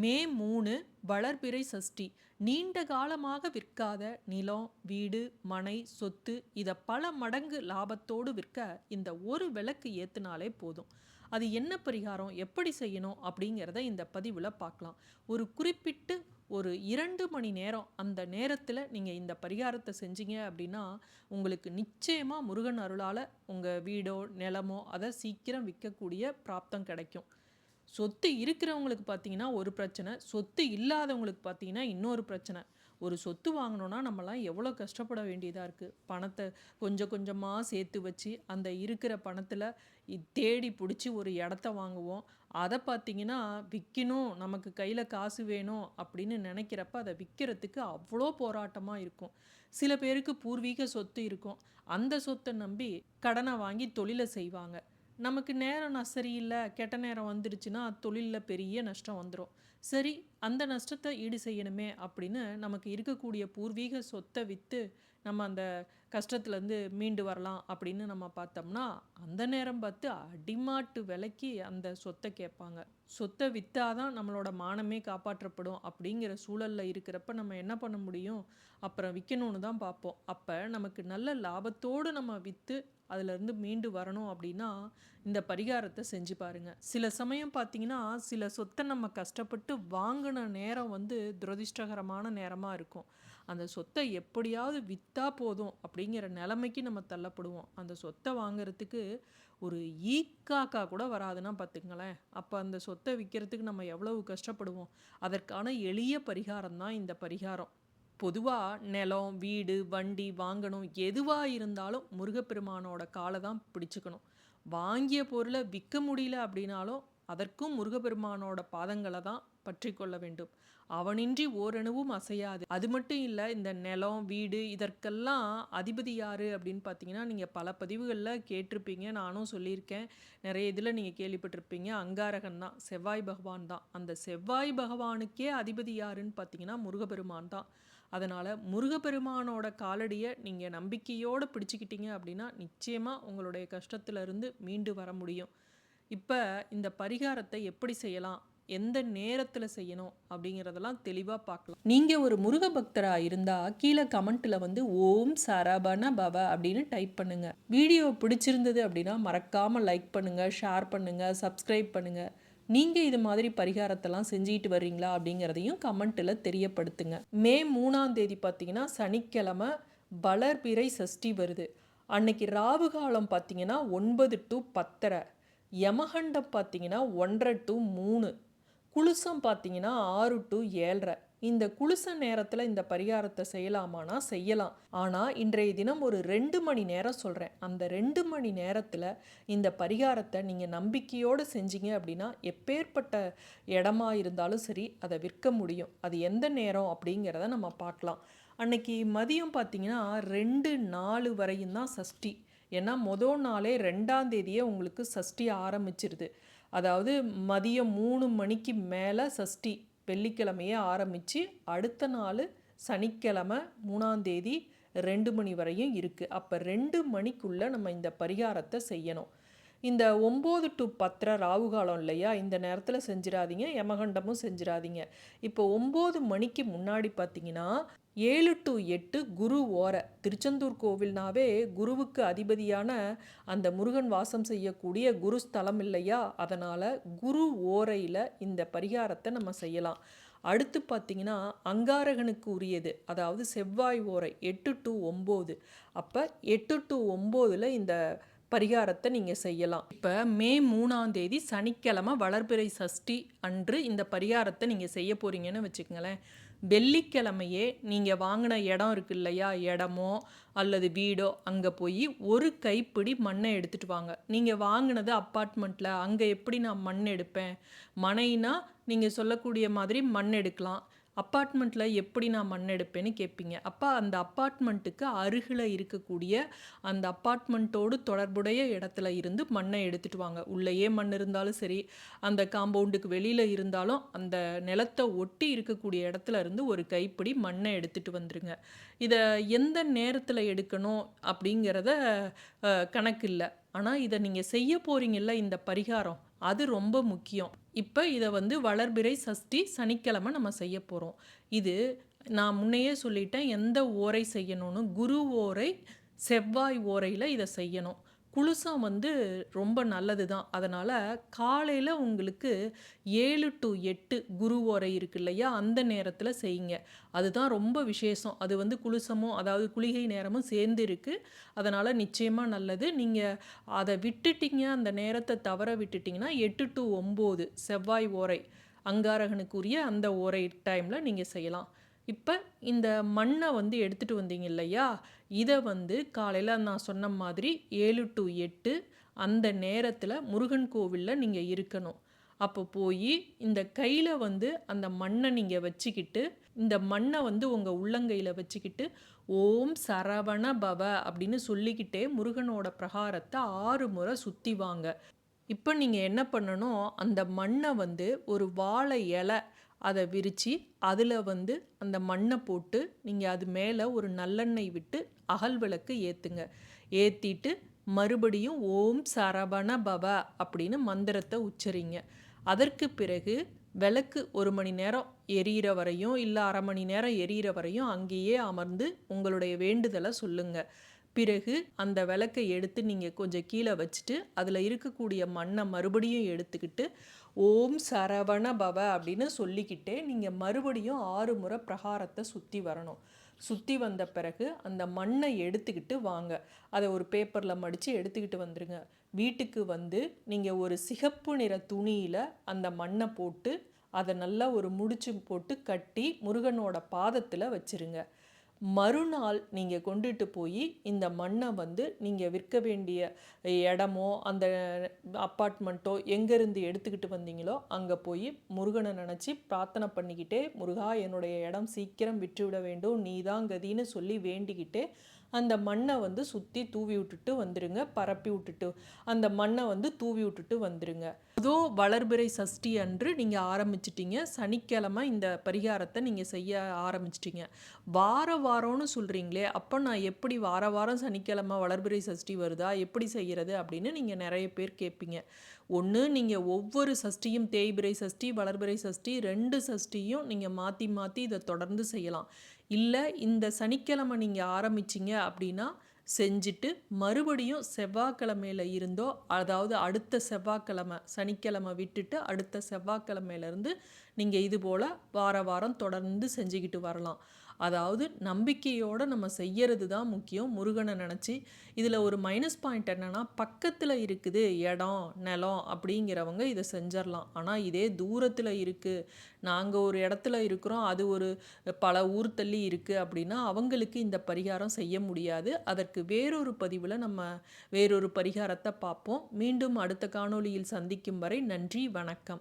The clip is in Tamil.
மே மூணு வளர்பிறை சஷ்டி. நீண்ட காலமாக விற்காத நிலம் வீடு மனை சொத்து இதை பல மடங்கு லாபத்தோடு விற்க இந்த ஒரு விளக்கு ஏத்துனாலே போதும். அது என்ன பரிகாரம்? எப்படி செய்யணும்? அப்படிங்கிறத இந்த பதிவில் பார்க்கலாம். ஒரு குறிப்பிட்டு ஒரு இரண்டு மணி நேரம் அந்த நேரத்தில் நீங்கள் இந்த பரிகாரத்தை செஞ்சீங்க அப்படின்னா உங்களுக்கு நிச்சயமாக முருகன் அருளால் உங்கள் வீடோ நிலமோ அதை சீக்கிரம் விற்கக்கூடிய பிராப்தம் கிடைக்கும். சொத்து இருக்கிறவங்களுக்கு பார்த்தீங்கன்னா ஒரு பிரச்சனை சொத்து இல்லாதவங்களுக்கு பார்த்தீங்கன்னா இன்னொரு பிரச்சனை. ஒரு சொத்து வாங்கினோன்னா நம்மலாம் எவ்வளோ கஷ்டப்பட வேண்டியதாக இருக்குது பணத்தை கொஞ்சம் கொஞ்சமாக சேர்த்து வச்சு அந்த இருக்கிற பணத்தில் தேடி பிடிச்சி ஒரு இடத்த வாங்குவோம். அதை பார்த்தீங்கன்னா விற்கணும் நமக்கு கையில் காசு வேணும் அப்படின்னு நினைக்கிறப்ப அதை விற்கிறதுக்கு அவ்வளோ போராட்டமாக இருக்கும். சில பேருக்கு பூர்வீக சொத்து இருக்கும். அந்த சொத்தை நம்பி கடனை வாங்கி தொழிலை செய்வாங்க. நமக்கு நேரம் நான் சரியில்லை கெட்ட நேரம் வந்துடுச்சுன்னா தொழிலில் பெரிய நஷ்டம் வந்துடும் சரி அந்த நஷ்டத்தை ஈடு செய்யணுமே அப்படின்னு நமக்கு இருக்கக்கூடிய பூர்வீக சொத்தை விற்று நம்ம அந்த கஷ்டத்துலேருந்து மீண்டு வரலாம் அப்படின்னு நம்ம பார்த்தோம்னா அந்த நேரம் பார்த்து அடிமாட்டு விலைக்கு அந்த சொத்தை கேட்பாங்க. சொத்தை விற்றாதான் நம்மளோட மானமே காப்பாற்றப்படும் அப்படிங்கிற சூழலில் இருக்கிறப்ப நம்ம என்ன பண்ண முடியும்? அப்புறம் விற்கணும்னு தான் பார்ப்போம். அப்போ நமக்கு நல்ல லாபத்தோடு நம்ம விற்று அதிலிருந்து மீண்டு வரணும் அப்படின்னா இந்த பரிகாரத்தை செஞ்சு பாருங்க. சில சமயம் பார்த்தீங்கன்னா சில சொத்தை நம்ம கஷ்டப்பட்டு வாங்கின நேரம் வந்து துரதிர்ஷ்டகரமான நேரமாக இருக்கும். அந்த சொத்தை எப்படியாவது விற்றா போதும் அப்படிங்கிற நிலைமைக்கு நம்ம தள்ளப்படுவோம். அந்த சொத்தை வாங்கிறதுக்கு ஒரு ஈக்காக்கா கூட வராதுன்னா பார்த்துங்களேன் அப்போ அந்த சொத்தை விற்கிறதுக்கு நம்ம எவ்வளவு கஷ்டப்படுவோம்? அதற்கான எளிய பரிகாரம் தான் இந்த பரிகாரம். பொதுவாக நிலம் வீடு வண்டி வாங்கணும். எதுவாக இருந்தாலும் முருகப்பெருமானோட காலை தான் பிடிச்சுக்கணும். வாங்கிய பொருளை விற்க முடியல அப்படின்னாலும் அதற்கும் முருகப்பெருமானோட பாதங்களை தான் பற்றி கொள்ள வேண்டும் அவனின்றி ஓரணுவும் அசையாது. அது மட்டும் இல்லை இந்த நிலம் வீடு இதற்கெல்லாம் அதிபதி யார் அப்படின்னு பார்த்தீங்கன்னா நீங்கள் பல பதிவுகளில் கேட்டிருப்பீங்க. நானும் சொல்லியிருக்கேன். நிறைய இதில் நீங்கள் கேள்விப்பட்டிருப்பீங்க. அங்காரகன் தான் செவ்வாய் பகவான் தான். அந்த செவ்வாய் பகவானுக்கே அதிபதி யாருன்னு பார்த்தீங்கன்னா முருகப்பெருமான் தான். அதனால் முருகப்பெருமானோட காலடியை நீங்கள் நம்பிக்கையோடு பிடிச்சிக்கிட்டீங்க அப்படின்னா நிச்சயமாக உங்களுடைய கஷ்டத்திலிருந்து மீண்டு வர முடியும். இப்போ இந்த பரிகாரத்தை எப்படி செய்யலாம்? எந்த நேரத்தில் செய்யணும் அப்படிங்கிறதெல்லாம் தெளிவாக பார்க்கலாம். நீங்கள் ஒரு முருக பக்தராக இருந்தால் கீழே கமெண்ட்டில் வந்து ஓம் சரபண பவ அப்படின்னு டைப் பண்ணுங்கள் வீடியோ பிடிச்சிருந்தது அப்படின்னா மறக்காமல் லைக் பண்ணுங்கள் ஷேர் பண்ணுங்கள் சப்ஸ்கிரைப் பண்ணுங்கள் நீங்கள் இது மாதிரி பரிகாரத்தெல்லாம் செஞ்சுட்டு வர்றீங்களா அப்படிங்கிறதையும் கமெண்ட்டில் தெரியப்படுத்துங்க. மே மூணாம் தேதி பார்த்தீங்கன்னா சனிக்கிழமை வளர்பிறை சஷ்டி வருது. அன்னைக்கு ராவு காலம் பார்த்தீங்கன்னா ஒன்பது டு பத்தரை. யமகண்டம் பார்த்தீங்கன்னா ஒன்றரை டு மூணு. குளுசம் பார்த்தீங்கன்னா ஆறு டு ஏழரை. இந்த குளுச நேரத்தில் இந்த பரிகாரத்தை செய்யலாமானா செய்யலாம். ஆனால் இன்றைய தினம் ஒரு ரெண்டு மணி நேரம் சொல்கிறேன் அந்த ரெண்டு மணி நேரத்தில் இந்த பரிகாரத்தை நீங்கள் நம்பிக்கையோடு செஞ்சீங்க அப்படின்னா எப்பேற்பட்ட இடமா இருந்தாலும் சரி அதை விற்க முடியும். அது எந்த நேரம் அப்படிங்கிறத நம்ம பார்க்கலாம். அன்னைக்கு மதியம் பார்த்தீங்கன்னா ரெண்டு நாலு வரையும் தான் சஷ்டி. ஏன்னா மொதல் நாளே ரெண்டாம் தேதியே உங்களுக்கு சஷ்டி ஆரம்பிச்சிருது. அதாவது மதியம் மூணு மணிக்கு மேலே சஷ்டி வெள்ளிக்கிழமையே ஆரம்பித்து அடுத்த நாள் சனிக்கிழமை மூணாந்தேதி ரெண்டு மணி வரையும் இருக்குது அப்போ ரெண்டு மணிக்குள்ளே நம்ம இந்த பரிகாரத்தை செய்யணும். இந்த ஒம்பது டு பத்தரை ராகு காலம் இல்லையா? இந்த நேரத்தில் செஞ்சிடாதீங்க யமகண்டமும் செஞ்சிடாதீங்க. இப்போ ஒம்பது மணிக்கு முன்னாடி பார்த்தீங்கன்னா ஏழு டு எட்டு குரு ஓர. திருச்செந்தூர் கோவில்னாவே குருவுக்கு அதிபதியான அந்த முருகன் வாசம் செய்யக்கூடிய குரு ஸ்தலம் இல்லையா? அதனால் குரு ஓரையில் இந்த பரிகாரத்தை நம்ம செய்யலாம். அடுத்து பார்த்தீங்கன்னா அங்காரகனுக்கு உரியது அதாவது செவ்வாய் ஓரை எட்டு டு ஒம்பது. அப்போ எட்டு டு ஒம்போதில் இந்த பரிகாரத்தை நீங்கள் செய்யலாம். இப்போ மே மூணாம் தேதி சனிக்கிழமை வளர்பிறை சஷ்டி அன்று இந்த பரிகாரத்தை நீங்கள் செய்ய போகிறீங்கன்னு வச்சுக்கங்களேன். வெள்ளிக்கிழமையே நீங்கள் வாங்கின இடம் இருக்கு இல்லையா? இடமோ அல்லது வீடோ அங்கே போய் ஒரு கைப்பிடி மண்ணை எடுத்துகிட்டு வாங்க. நீங்கள் வாங்கினது அப்பார்ட்மெண்ட்டில் அங்கே எப்படி நான் மண் எடுப்பேன்? மனைனா நீங்கள் சொல்லக்கூடிய மாதிரி மண் எடுக்கலாம். அப்பார்ட்மெண்ட்டில் எப்படி நான் மண் எடுப்பேன்னு கேட்பீங்க அப்போ அந்த அப்பார்ட்மெண்ட்டுக்கு அருகில் இருக்கக்கூடிய அந்த அப்பார்ட்மெண்ட்டோடு தொடர்புடைய இடத்துல இருந்து மண்ணை எடுத்துட்டு வாங்க. உள்ளேயே மண் இருந்தாலும் சரி அந்த காம்பவுண்டுக்கு வெளியில் இருந்தாலும் அந்த நிலத்தை ஒட்டி இருக்கக்கூடிய இடத்துல இருந்து ஒரு கைப்பிடி மண்ணை எடுத்துட்டு வந்துருங்க. இதை எந்த நேரத்தில் எடுக்கணும் அப்படிங்கிறத கணக்கு இல்லை. ஆனால் இதை நீங்கள் செய்ய போகிறீங்கல்ல இந்த பரிகாரம் அது ரொம்ப முக்கியம். இப்போ இதை வந்து வளர்பிறை சஷ்டி சனிக்கிழமை நம்ம செய்ய போகிறோம் இது நான் முன்னையே சொல்லிட்டேன் எந்த ஓரை செய்யணும்னு? குரு ஓரை செவ்வாய் ஓரையில் இதை செய்யணும். குளுசம் வந்து ரொம்ப நல்லது தான் அதனால் காலையில் உங்களுக்கு ஏழு டு எட்டு குரு ஓரை இருக்கு இல்லையா? அந்த நேரத்தில் செய்யுங்க. அதுதான் ரொம்ப விசேஷம். அது வந்து குளுசமும் அதாவது குளிகை நேரமும் சேர்ந்து இருக்குது அதனால் நிச்சயமாக நல்லது. நீங்கள் அதை விட்டுட்டீங்க அந்த நேரத்தை தவற விட்டுட்டிங்கன்னா எட்டு டு ஒம்பது செவ்வாய் ஓரை அங்காரகனுக்குரிய அந்த ஓரை டைமில் நீங்கள் செய்யலாம். இப்போ இந்த மண்ணை வந்து எடுத்துகிட்டு வந்தீங்க இல்லையா? இதை வந்து காலையில் நான் சொன்ன மாதிரி ஏழு டு எட்டு அந்த நேரத்தில் முருகன் கோவிலில் நீங்கள் இருக்கணும். அப்போ போய் இந்த கையில் வந்து அந்த மண்ணை நீங்கள் வச்சுக்கிட்டு இந்த மண்ணை வந்து உங்கள் உள்ளங்கையில் வச்சுக்கிட்டு ஓம் சரவண பவ அப்படின்னு சொல்லிக்கிட்டே முருகனோட பிரகாரத்தை ஆறு முறை சுற்றி வாங்க. இப்போ நீங்கள் என்ன பண்ணணும்? அந்த மண்ணை வந்து ஒரு வாழை இலை அதை விரித்து அதில் வந்து அந்த மண்ணை போட்டு நீங்கள் அது மேலே ஒரு நல்லெண்ணெய் விட்டு அகல் விளக்கு ஏற்றுங்க ஏற்றிட்டு மறுபடியும் ஓம் சரவண பவ அப்படின்னு மந்திரத்தை உச்சரிங்க. அதற்கு பிறகு விளக்கு ஒரு மணி நேரம் எரியிற வரையும் இல்லை அரை மணி நேரம் எரியிற வரையும் அங்கேயே அமர்ந்து உங்களுடைய வேண்டுதலை சொல்லுங்கள் பிறகு அந்த விளக்கை எடுத்து நீங்கள் கொஞ்சம் கீழே வச்சுட்டு அதில் இருக்கக்கூடிய மண்ணை மறுபடியும் எடுத்துக்கிட்டு ஓம் சரவண பவ அப்படின்னு சொல்லிக்கிட்டே நீங்கள் மறுபடியும் ஆறு முறை பிரகாரத்தை சுற்றி வரணும். சுற்றி வந்த பிறகு அந்த மண்ணை எடுத்துக்கிட்டு வாங்க. அதை ஒரு பேப்பரில் மடித்து எடுத்துக்கிட்டு வந்துடுங்க வீட்டுக்கு வந்து நீங்கள் ஒரு சிகப்பு நிற துணியில் அந்த மண்ணை போட்டு அதை நல்லா ஒரு முடிச்சு போட்டு கட்டி முருகனோட பாதத்தில் வச்சுருங்க. மறுநாள் நீங்கள் கொண்டுட்டு போய் இந்த மண்ணை வந்து நீங்கள் விற்க வேண்டிய இடமோ அந்த அப்பார்ட்மெண்ட்டோ எங்கேருந்து எடுத்துக்கிட்டு வந்தீங்களோ அங்கே போய் முருகனை நினச்சி பிரார்த்தனை பண்ணிக்கிட்டே முருகா என்னுடைய இடம் சீக்கிரம் விட்டுவிட வேண்டும். நீ தான் கதின்னு சொல்லி வேண்டிக்கிட்டே அந்த மண்ணை வந்து சுற்றி தூவி விட்டுட்டு வந்துடுங்க பரப்பி விட்டுட்டு. அந்த மண்ணை வந்து தூவி விட்டுட்டு வந்துடுங்க அதோ வளர்பிறை சஷ்டி அன்று நீங்கள் ஆரம்பிச்சிட்டிங்க. சனிக்கிழமை இந்த பரிகாரத்தை நீங்கள் செய்ய ஆரம்பிச்சிட்டிங்க. வார வாரம்னு சொல்கிறீங்களே அப்போ நான் எப்படி வார வாரம் சனிக்கிழமை வளர்பிறை சஷ்டி வருதா எப்படி செய்கிறது அப்படின்னு நீங்கள் நிறைய பேர் கேட்பீங்க. ஒன்று நீங்கள் ஒவ்வொரு சஷ்டியும் தேய்பிரை சஷ்டி வளர்பிறை சஷ்டி ரெண்டு சஷ்டியும் நீங்கள் மாற்றி மாற்றி இதை தொடர்ந்து செய்யலாம். இல்லை இந்த சனிக்கிழமை நீங்கள் ஆரம்பிச்சிங்க அப்படின்னா செஞ்சுட்டு மறுபடியும் செவ்வாய்க்கிழமையில் இருந்தோ அதாவது அடுத்த செவ்வாய்க்கிழமை சனிக்கிழமை விட்டுட்டு அடுத்த செவ்வாய்க்கிழமையிலேருந்து நீங்கள் இது போல் வார வாரம் தொடர்ந்து செஞ்சுக்கிட்டு வரலாம். அதாவது நம்பிக்கையோடு நம்ம செய்யறது தான் முக்கியம். முருகனை நினச்சி இதில் ஒரு மைனஸ் பாயிண்ட் என்னென்னா பக்கத்தில் இருக்குது இடம் நிலம் அப்படிங்கிறவங்க இதை செஞ்சிடலாம் ஆனால் இதே தூரத்தில் இருக்குது நாங்கள் ஒரு இடத்துல இருக்கிறோம். அது ஒரு பல ஊர் தள்ளி இருக்குது அப்படின்னா அவங்களுக்கு இந்த பரிகாரம் செய்ய முடியாது. அதற்கு வேறொரு பதிவில் நம்ம வேறொரு பரிகாரத்தை பார்ப்போம். மீண்டும் அடுத்த காணொளியில் சந்திக்கும் வரை நன்றி வணக்கம்.